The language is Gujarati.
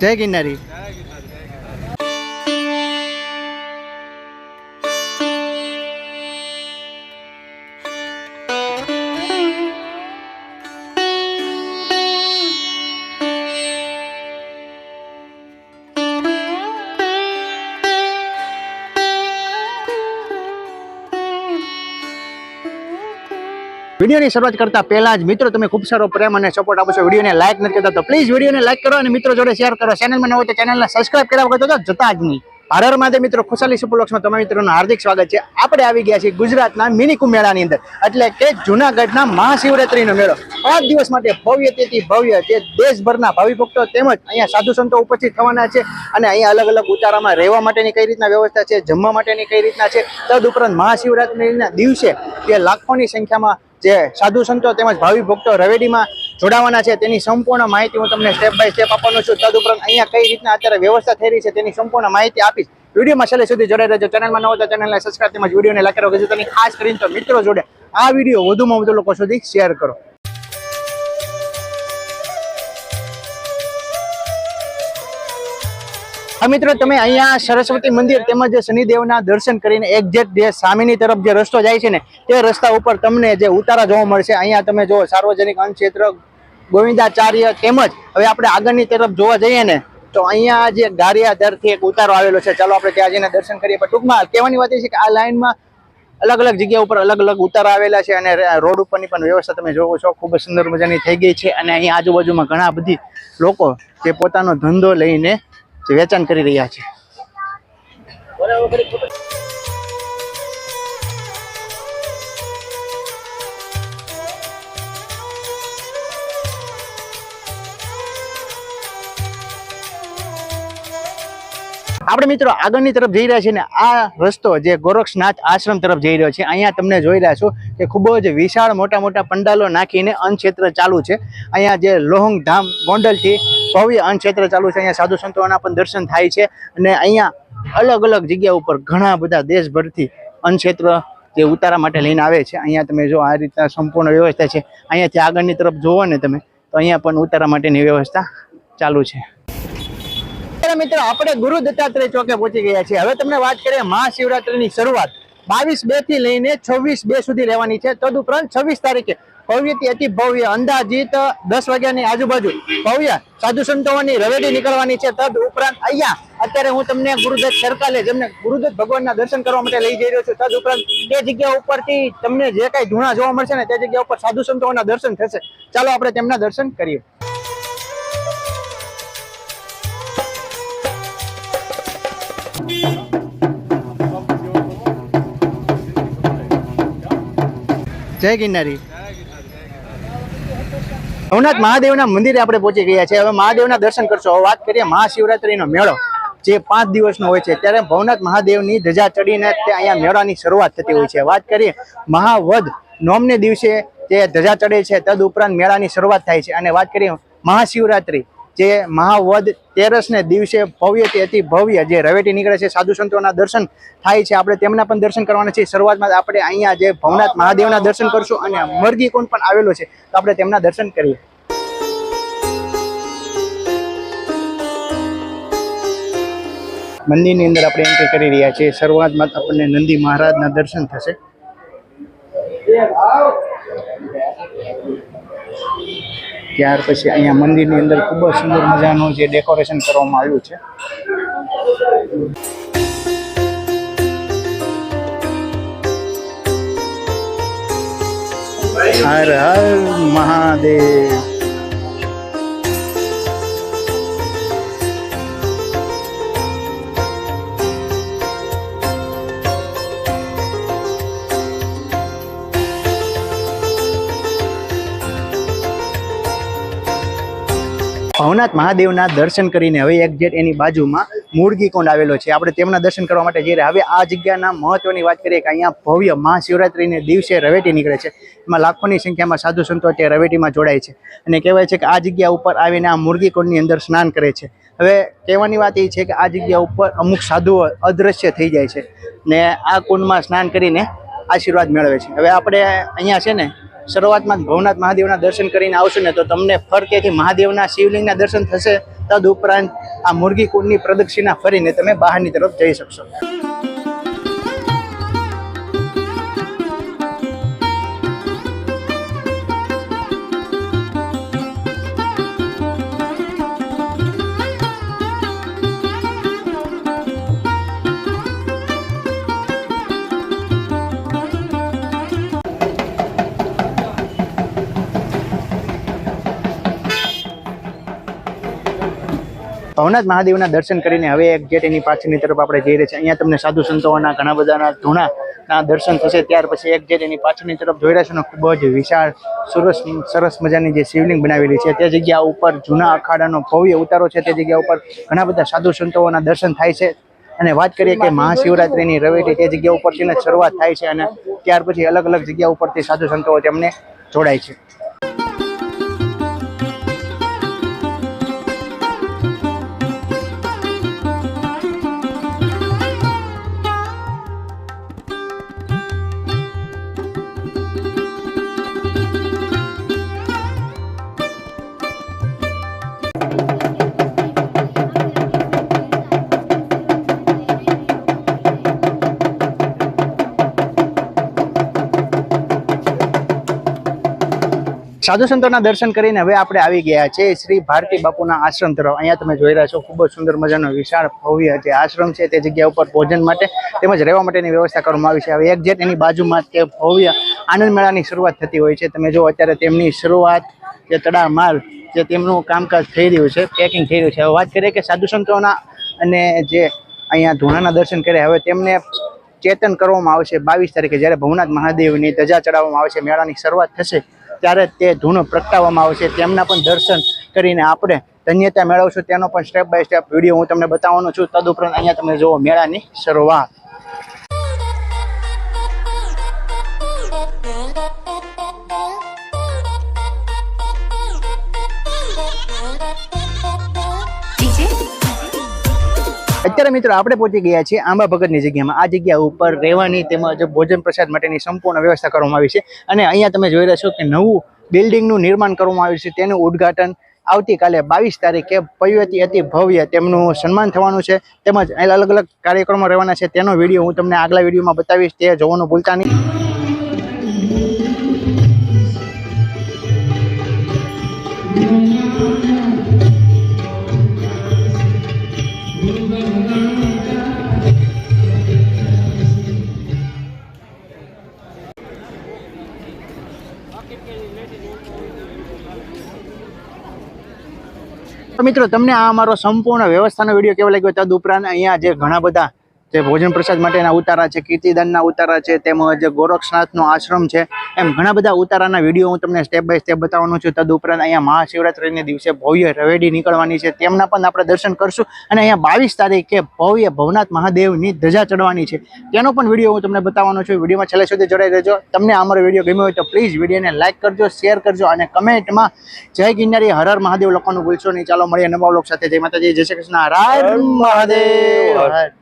જય ગિરનારી. વિડીયોની શરૂઆત કરતા પહેલા જ મિત્રો, તમે ખૂબ સારો પ્રેમ અને સપોર્ટ આપો છો. વિડીયોને લાઈક નથી કરતા તો પ્લીઝ વિડીયોને લાઈક કરો અને મિત્રો જોડે શેર કરો. ચેનલમાં ન હોય તો ચેનલને સબસ્ક્રાઈબ કર્યા વગર તો જતા જ નહીં. ભારત માટે મિત્રો, ખુશાલી સુપરલોક્સમાં તમામ મિત્રોનું હાર્દિક સ્વાગત છે. આપણે આવી ગયા છીએ ગુજરાતના મિની કુંભ મેળાની અંદર, એટલે કે જૂનાગઢના મહાશિવરાત્રીનો મેળો. પાંચ દિવસ માટે ભવ્ય તેથી, ભવ્ય તે દેશભરના ભાવિ ભક્તો તેમજ અહીંયા સાધુ સંતો ઉપસ્થિત થવાના છે અને અહીંયા અલગ અલગ ઉતારામાં રહેવા માટેની કઈ રીતના વ્યવસ્થા છે, જમવા માટેની કઈ રીતના છે. તદ ઉપરાંત મહાશિવરાત્રીના દિવસે તે લાખોની સંખ્યામાં જે સાધુ સંતો તેમજ ભાવિ ભક્તો રવેડીમાં જોડાવાના છે, તેની સંપૂર્ણ માહિતી હું તમને સ્ટેપ બાય સ્ટેપ આપવાનો છું. તદુપરાંત અહીંયા કઈ રીતના અત્યારે વ્યવસ્થા થઈ રહી છે, તેની સંપૂર્ણ માહિતી આપીશ. વિડીયોમાં છેલ્લે સુધી જોડાઈ રહેજો. ચેનલમાં ન હોતા ચેનલને સબસ્ક્રાઈબ તેમજ વિડીયોને લાઈક કરો. તેની ખાસ કરીને તો મિત્રો જોડે આ વીડિયો વધુમાં વધુ લોકો સુધી શેર કરો. મિત્રો તમે અહીંયા સરસ્વતી મંદિર તેમજ શનિદેવના દર્શન કરીને એક્ઝેક્ટ જે સામેની તરફ જે રસ્તો જાય છે ને, તે રસ્તા ઉપર તમને જે ઉતારા જોવા મળશે. અહીંયા તમે જો સાર્વજનિક અન્ન ક્ષેત્ર ગોવિંદાચાર્ય તેમજ હવે આપણે આગળની તરફ જોવા જઈએ ને, તો અહીંયા જે ગારિયા દરથી એક ઉતારો આવેલો છે. ચાલો આપણે ત્યાં જઈને દર્શન કરીએ. પણ ટૂંકમાં કહેવાની વાત એ છે કે આ લાઇનમાં અલગ અલગ જગ્યા ઉપર અલગ અલગ ઉતારા આવેલા છે અને રોડ ઉપરની પણ વ્યવસ્થા તમે જોવો છો. ખૂબ જ સુંદર મજાની થઈ ગઈ છે અને અહીં આજુબાજુમાં ઘણા બધી લોકો જે પોતાનો ધંધો લઈને વેચાણ કરી રહ્યા છે. આપણે મિત્રો આગળની તરફ જઈ રહ્યા છીએ ને આ રસ્તો જે ગોરક્ષનાથ આશ્રમ તરફ જઈ રહ્યો છે, અહીંયા તમને જોઈ રહ્યા છો કે ખૂબ જ વિશાળ મોટા મોટા પંડાલો નાખીને અન્નક્ષેત્ર ચાલુ છે. અહીંયા જે લોહંગ ધામ ગોંડલથી ભવ્ય અન્નક્ષેત્ર ચાલુ છે. અહીંયા સાધુ સંતોના પણ દર્શન થાય છે અને અહીંયા અલગ અલગ જગ્યા ઉપર ઘણા બધા દેશભરથી અન્નક્ષેત્ર જે ઉતારા માટે લઈને આવે છે. અહીંયા તમે જો આ રીતના સંપૂર્ણ વ્યવસ્થા છે. અહીંયાથી આગળની તરફ જુઓ ને તમે, તો અહીંયા પણ ઉતારા માટેની વ્યવસ્થા ચાલુ છે. મિત્રો, આપણે ગુરુ દત્તાત્રેય ચોકે પહોંચી ગયા છીએ. હવે તમને વાત કરીએ મહાશિવરાત્રીની શરૂઆત. બાવીસ બેથી લઈને છવ્વીસ બે સુધી રહેવાની છે. તદુપરાંત છવ્વીસ તારીખે ભવ્યથી અતિ ભવ્ય અંદાજીત દસ વાગ્યાની આજુબાજુ ભવ્ય સાધુ સંતોની રવેડી નીકળવાની છે. તદ ઉપરાંત અહીંયા અત્યારે હું તમને ગુરુદત્ત સરકારે જેમને ગુરુદત્ત ભગવાનના દર્શન કરવા માટે લઈ જઈ રહ્યો છું તદ ઉપરાંત તે જગ્યા ઉપરથી તમને જે કાંઈ ધૂણા જોવા મળશે ને તે જગ્યા ઉપર સાધુ સંતોના દર્શન થશે. ચાલો આપણે તેમના દર્શન કરીએ. જય ગિરનારી. ભવનાથ મહાદેવના મંદિરે આપણે પહોંચી ગયા છે હવે મહાદેવના દર્શન કરશો. વાત કરીએ મહાશિવરાત્રીનો મેળો. જે પાંચ દિવસનો હોય છે, ત્યારે ભવનાથ મહાદેવની ધજા ચડીને તે અહીંયા મેળાની શરૂઆત થતી હોય છે. વાત કરીએ મહાવદ નોમને દિવસે જે ધજા ચડે છે. તદ ઉપરાંત મેળાની શરૂઆત થાય છે. અને વાત કરીએ મહાશિવરાત્રી. જે મહાવદ તેરસને દિવસે ભવ્યથી અતિ ભવ્ય જે રવેટી નીકળે છે, સાધુ સંતોના દર્શન થાય છે. આપણે તેમના પણ દર્શન કરવાના છે શરૂઆતમાં આપણે અહીંયા જે ભવનાથ મહાદેવના દર્શન કરશું અને મરઘી કુંડ પણ આવેલો છે, તો આપણે તેમના દર્શન કરીએ. મંદિરની અંદર આપણે એન્ટ્રી કરી રહ્યા છીએ. શરૂઆતમાં આપણને નંદી મહારાજના દર્શન થશે. ત્યાર પછી અહીંયા મંદિરની અંદર ખૂબ જ સુંદર મજાનું જે ડેકોરેશન કરવામાં આવ્યું છે. હર હર મહાદેવ. ભવનાથ મહાદેવના દર્શન કરીને હવે એક્ઝેટ એની બાજુમાં મુરગી કુંડ આવેલો છે. આપણે તેમના દર્શન કરવા માટે જઈ રહ્યા. હવે આ જગ્યાના મહત્વની વાત કરીએ કે અહીંયા ભવ્ય મહાશિવરાત્રિને દિવસે રવેટી નીકળે છે. એમાં લાખોની સંખ્યામાં સાધુ સંતો તે રવેટીમાં જોડાય છે. અને કહેવાય છે કે આ જગ્યા ઉપર આવીને આ મુરગી કુંડની અંદર સ્નાન કરે છે. હવે કહેવાની વાત એ છે કે આ જગ્યા ઉપર અમુક સાધુઓ અદૃશ્ય થઈ જાય છે ને આ કુંડમાં સ્નાન કરીને આશીર્વાદ મેળવે છે. હવે આપણે અહીંયા છે ને શરૂઆતમાં ભવનાથ મહાદેવના દર્શન કરીને આવશો ને તો તમને ફરતેથી મહાદેવના શિવલિંગના દર્શન થશે, તદ ઉપરાંત આ મુરગી કુંડની પ્રદક્ષિણા ફરીને તમે બહારની તરફ જઈ શકશો. ભવનાથ મહાદેવના દર્શન કરીને હવે એક ગેટ એની પાછળની તરફ આપણે જઈ રહ્યા છીએ. અહીંયા તમને સાધુ સંતોના ઘણા બધાના ધૂણાના દર્શન થશે. ત્યાર પછી એક એની પાછળની તરફ જોઈ રહ્યા છે ખૂબ જ વિશાળ, સરસ સરસ મજાની જે શિવલિંગ બનાવેલી છે. તે જગ્યા ઉપર જૂના અખાડાનો ભવ્ય ઉતારો છે. તે જગ્યા ઉપર ઘણા બધા સાધુ સંતોના દર્શન થાય છે. અને વાત કરીએ કે મહાશિવરાત્રિની રવેટી તે જગ્યા ઉપરથી શરૂઆત થાય છે. અને ત્યાર પછી અલગ અલગ જગ્યા ઉપરથી સાધુ સંતો તેમને જોડાય છે. સાધુ સંતોના દર્શન કરીને હવે આપણે આવી ગયા છે શ્રી ભારતી બાપુના આશ્રમ તરફ. અહીંયા તમે જોઈ રહ્યા છો, ખૂબ જ સુંદર મજાનો વિશાળ ભવ્ય જે આશ્રમ છે તે જગ્યા ઉપર ભોજન માટે તેમજ રહેવા માટેની વ્યવસ્થા કરવામાં આવી છે. હવે એક જેટ એની બાજુમાં તે ભવ્ય આનંદ મેળાની શરૂઆત થતી હોય છે. તમે જો અત્યારે તેમની શરૂઆત જે તડામાર જે તેમનું કામકાજ થઈ રહ્યું છે પેકિંગ થઈ રહ્યું છે. હવે વાત કરીએ કે સાધુ સંતોના અને જે અહીંયા ધૂણાના દર્શન કર્યા, હવે તેમને ચેતન કરવામાં આવશે. બાવીસ તારીખે જ્યારે ભવનાથ મહાદેવની ધજા ચડાવવામાં આવશે, મેળાની શરૂઆત થશે. ત્યારે તે ધૂણો પ્રગટાવવામાં આવશે. તેમના પણ દર્શન કરીને આપણે ધન્યતા મેળવશું. તેનો પણ સ્ટેપ બાય સ્ટેપ વીડિયો હું તમને બતાવવાનો છું. તદુપરાંત અહીંયા તમે જુઓ મેળાની શરૂઆત. અત્યારે મિત્રો આપણે પહોંચી ગયા છીએ આંબા ભગતની જગ્યામાં. આ જગ્યા ઉપર રહેવાની તેમજ ભોજન પ્રસાદ માટેની સંપૂર્ણ વ્યવસ્થા કરવામાં આવી છે. અને અહીંયા તમે જોઈ રહ્યા છો કે નવું બિલ્ડિંગનું નિર્માણ કરવામાં આવ્યું છે. તેનું ઉદ્ઘાટન આવતીકાલે બાવીસ તારીખે પૈવતી અતિ ભવ્ય તેમનું સન્માન થવાનું છે. તેમજ અલગ અલગ કાર્યક્રમો રહેવાના છે. તેનો વીડિયો હું તમને આગલા વિડીયોમાં બતાવીશ. તે જોવાનું ભૂલતા નહીં. તો મિત્રો, તમને આ અમારો સંપૂર્ણ વ્યવસ્થાનો વીડિયો કેવો લાગ્યો, તદ ઉપરાંત અહીંયા જે ઘણા બધા જે ભોજન પ્રસાદ માટેના ઉતારા છે કીર્તિદાનના ઉતારા છે તેમજ ગોરક્ષનાથનો આશ્રમ છે એમ ઘણા બધા ઉતારાના વીડિયો હું તમને સ્ટેપ બાય સ્ટેપ બતાવવાનો છું. તદ ઉપરાંત અહીંયા મહાશિવરાત્રિને દિવસે ભવ્ય રવેડી નીકળવાની છે. તેમના પણ આપણે દર્શન કરશું. અને અહીંયા બાવીસ તારીખે ભવ્ય ભવનાથ મહાદેવની ધજા ચડવાની છે. તેનો પણ વીડિયો હું તમને બતાવવાનો છું. વિડીયોમાં છેલ્લે સુધી જોડાઈ રહેજો. તમને અમારો વીડિયો ગમ્યો હોય તો પ્લીઝ વિડીયોને લાઇક કરજો શેર કરજો અને કમેન્ટમાં જય ગિરનારી હર હર મહાદેવ લખવાનું ભૂલશો નહીં. ચાલો મળીએ નવા લોકો સાથે. જય માતાજી જય શ્રી કૃષ્ણ. હર હર મહાદેવ.